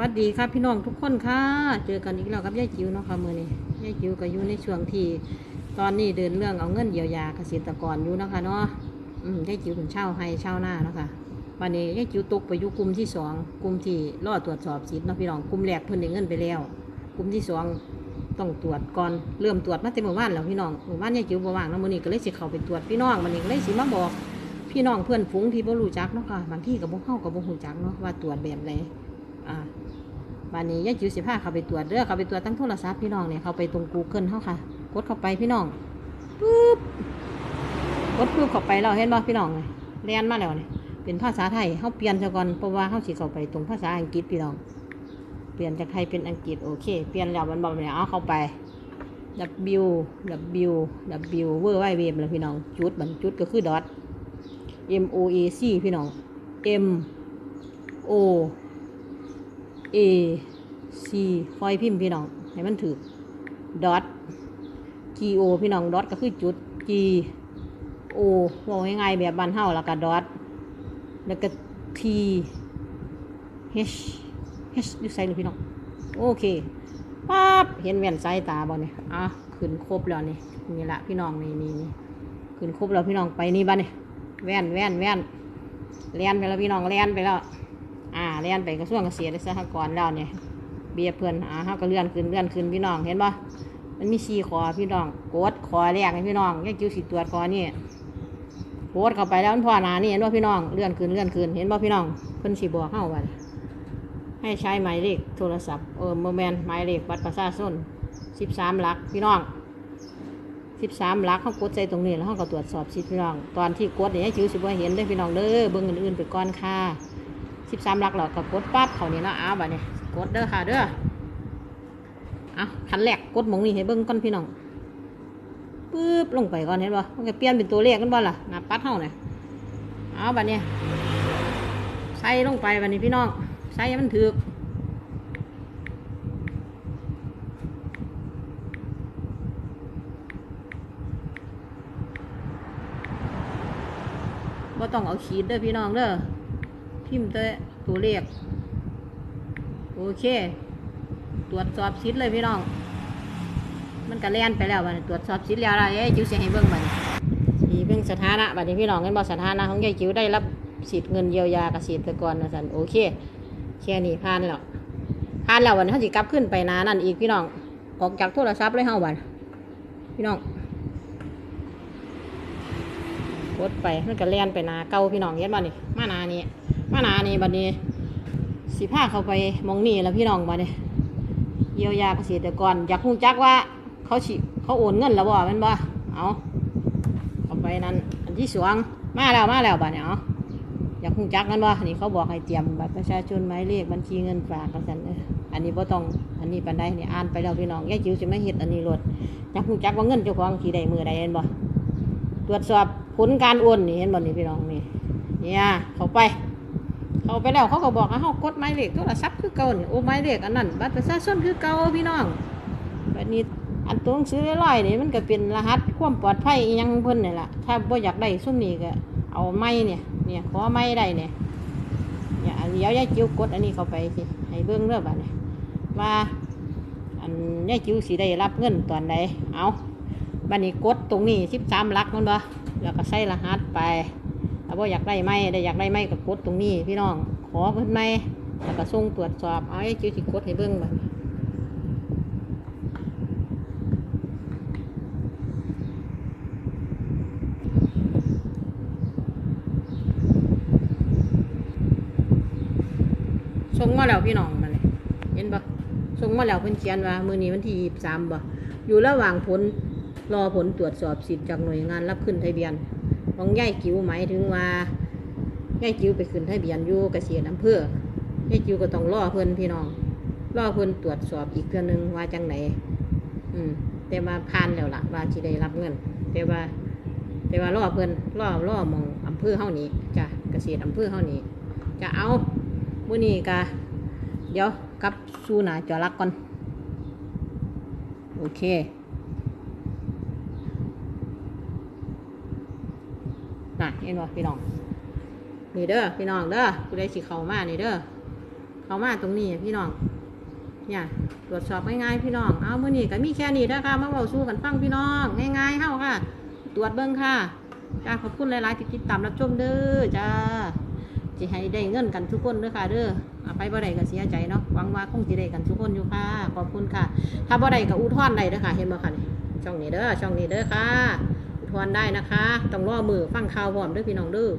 วัสดีครับพี่น้องทุกคนค่ะ เจอกันอีกแล้วกับยายจิ๋วเนาะค่ะมือนี้ยายจิ๋วก็อยู่ในช่วงที่ตอนนี้เดินเรื่องเอาเงินเยียวยาเกษตรกรอยู่นะคะเนาะอืมยายจิ๋วถึงเช่าให้เช่าหน้าเนาะค่ะวันนี้ยายจิ๋วตกไปอยู่กลุ่มที่สองกลุ่มที่รอตรวจสอบสิทธิ์เนาะพี่น้องกลุ่มแรกเพิ่นได้เงินไปแล้วกลุ่มที่สองต้องตรวจก่อนเริ่มตรวจมาแต่เมื่อวานแล้วพี่น้องเมื่อวานยายจิ๋วบ่ว่างเนาะมือนี้ก็เลยสิเข้าไปตรวจพี่น้องมื้อนี้ก็เลยสิมาบอกพี่น้องเพื่อนฝูงที่บ่รู้จักเนาะค่ะบางที่กับบ่เข้ากับบ่รู้จักเนาะว่าตรวจแบบไหน อ่าบานนี้ยาจิ๋วสิพาเขาไปตรวจเด้อเขาไปตรวจตั้งโทรศัพท์พี่น้องเนี่ยเขาไปตรง Google เฮาค่ะ กดเข้าไปพี่น้องปึ๊บกดปึ๊บเข้าไปแล้วเห็นบ่พี่น้องเลยเรียนมาแล้วเนี่ยเป็นภาษาไทยเฮาเปลี่ยนซะก่อนเพราะว่าเฮาสิเข้าไปตรงภาษาอังกฤษพี่น้อง เปลี่ยนจากไทยเป็นอังกฤษโอเค เปลี่ยนแล้วมันบอกเนี่ยเอาเข้าไป W W W เวอร์ไวเวฟแล้วพี่น้องจุดมันจุดก็คือดอท M O A C พี่น้อง M O A C คอยพิมพ์พี่น้องให้มันถือ dot G O พี่น้อง dot ก็คือจุด G O บอกง่ายๆแบบบ้านเฮาแล้วก็ dot แล้วก็ T H H อยู่ใส่เลยพี่น้อง โอเคปั๊บเห็นแว่นสายตาบ่เนี่ยอะขึ้นครบแล้วนี่นี่ละพี่น้องนี่นี่นี่ขึ้นครบแล้วพี่น้องไปนี่บ้านนี่แว่นแว่นแว่นเลียนไปแล้วพี่น้องเลียนไปแล้ว อ่าเลียนไปกระทรวงเกษตรและสหกรณ์แล้วเนี่ยเบียเพื่อนอ่าเขาก็เลื่อนขึ้นเลื่อนขึ้นพี่น้องเห็นปะมันมีสีคอพี่น้องกดคอแรกพี่น้องแยกจิ้วสิตรวจคอนี่กดเข้าไปแล้วมันพอนานี่เห็นป่ะพี่น้องเลื่อนขึ้นเลื่อนขึ้นเห็นป่ะพี่น้องเพิ่นสีบอกเข้าวันให้ใช้หมายเลขโทรศัพท์เออโมแมนหมายเลขบัตรประชาชนสิบสามหลักพี่น้องสิบสามลักเขากดใจตรงนี้แล้วเขาก็ตรวจสอบสิพี่น้องตอนที่กดเนี่ยจิ๋วสิบ่เห็นได้พี่น้องเด้อเบิ่งอื่นๆไปก่อนค่ะ สิบสามลักเราก็กดปั๊บเขานี่เนาะอ้าวบัดนี้กดเด้อค่ะเด้อเอาขันแรกกดมองนี่ให้เบิ่งก่อนพี่น้องปึ๊บลงไปก่อนเห็นป่มันก็เปลี่ยนเป็นตัวเลขกันบ่ล่ะหน้าปัดเฮาเนี่ยเอาบัดนี้ใส่ลงไปบัดนี้พี่น้องใส่ให้มันถือกว่ต้องเอาขีดเด้อพี่น้องเด้อพิมพ์แต่ ตัวเลข โอเค ตรวจสอบสิทธิ์เลยพี่น้อง มันก็แล่นไปแล้วบัดนี้ตรวจสอบสิทธิ์แล้วอะไรเอ้จิ๋วเสิให้เบิ่งบัดสีเบิ่งสถานะบัดนี้พี่น้องเห็นบ่สถานะของยายจิ๋วได้รับสิทธิ์เงินเยียวยาเกษตรกรนะสันโอเคแค่นี้ผ่านแล้วผ่านแล้ววันนี้เขาสิกลับขึ้นไปนานั่นอีกพี่น้องออกจากโทรศัพท์เลยเฮาบัดพี่น้องกดไปมันก็เลียนไปนาเก่าพี่น้องเห็นบ่นี่มานานี่มาหนานี่บัดนี้ สิพาเข้าไปมองนี่แล้วพี่น้องบัดนี้เยียวยาเกษตรกรอยากรู้จักว่า เขาสิเขาโอนเงินแล้วบ่แม่นบ่เอาเข้าไปนั่นอันที่สองมาแล้วมาแล้วบัดนี้เอาอยากรู้จักกันบ่นี่เขาบอกให้เตรียมบัตรประชาชนหมายเลขบัญชีเงินฝากกันซั่นเด้ออันนี้บ่ต้องอันนี้ปานใดนี่อ่านไปแล้วพี่น้องแยายจิ๋วสิมาเฮ็ดอันนี้โลดอยากรู้จักว่าเงินเจ้าของสิได้มื้อใดเห็นบ่ตรวจสอบผลการโอนนี่เห็นบ่นี่พี่น้องนี่เนี่ยเขาไป เขาไปแล้วเขาก็บอกให้เขากดหมายเลขโทรศัพท์คือเก่านี่โอ้หมายเลขอันนั้นบัตรประชาชนคือเก่าพี่น้องแบบนี้อันตัวหนังสือลอยนี่มันก็เป็นรหัสความปลอดภัยยังเพิ่นนี่แหละถ้าบ่อยากได้ซุ่มนี้ก็เอาไม้เนี่ยเนี่ยขอไม้ได้เนี่ยเนี่ยเดี๋ยวยายจิ๋วกดอันนี้เข้าไปสิให้เบิ่งเด้องบัดนี้ว่าอันยายจิ๋วสิได้รับเงินตอนใดเอาบันนี้กดตรงนี้สิบสามลักมันบ่แล้วก็ใส่รหัสไป ถ้าว่าอยากได้ไหมได้อยากได้ไหมก็กดตรงนี้พี่น้อง ขอเพิ่นไหมแล้วก็ส่งตรวจสอบ เอาไอ้จิ้วสิกดให้เบิ่งบัดนี้ส่งมาแล้วพี่น้องมาเลยเห็นปะส่งมาแล้วเพิ่นเขียนว่ามื้อนี้วันที่ยี่สิบสามบ่อยู่ระหว่างผลรอผลตรวจสอบสิทธิ์จากหน่วยงานรับขึ้นทะเบียน ของย่ายจิ๋วหมายถึงว่าย่ายจิ๋วไปขึ้นทะเบียนอยู่เกษียณอำเภอย่ายจิ๋วก็ต้องรอเพิ่นพี่น้องรอเพิ่นตรวจสอบอีกเทื่อนึงว่าจังไหนอืมแต่ว่าผ่านแล้วล่ะว่าสิได้รับเงิน แต่ว่า แต่ว่ารอเพิ่นรอรอมองอำเภอเฮานี้จ้ะเกษตรอำเภอเฮานี้จะเอามื้อนี้กะเดี๋ยวกับสู่หนาจอรักก่อน โอเค น่ะเห็นบ่พี่น้องนี่เด้อพี่น้องเด้อผู้ใดสิเข้ามานี่เด้อเขามาตรงนี้พี่น้องเนี่ยตรวจสอบง่ายๆพี่น้อง เอาเมื่อนี้ก็มีแค่นี้เด้อค่ะมาเว้าสู้กันฟังพี่น้อง ง่ายๆเฮาค่ะ ตรวจเบิ่งค่ะจ้าขอบคุณหลายๆที่ติดตามรับชมเด้อจ้าจะให้ได้เงินกันทุกคนเด้อค่ะ เด้อเอาไปบ่ได้ก็เสียใจเนาะหวังว่าคงสิได้กันทุกคนอยู่ค่ะขอบคุณค่ะ ถ้าบ่ได้ก็อุทธรณ์ได้เด้อค่ะ เห็นบ่ค่ะนี่ช่องนี้เด้อช่องนี้เด้อค่ะ ทธรได้นะคะ ต้องรอมือฟังข่าวพร้อมด้วยพี่น้องด้วย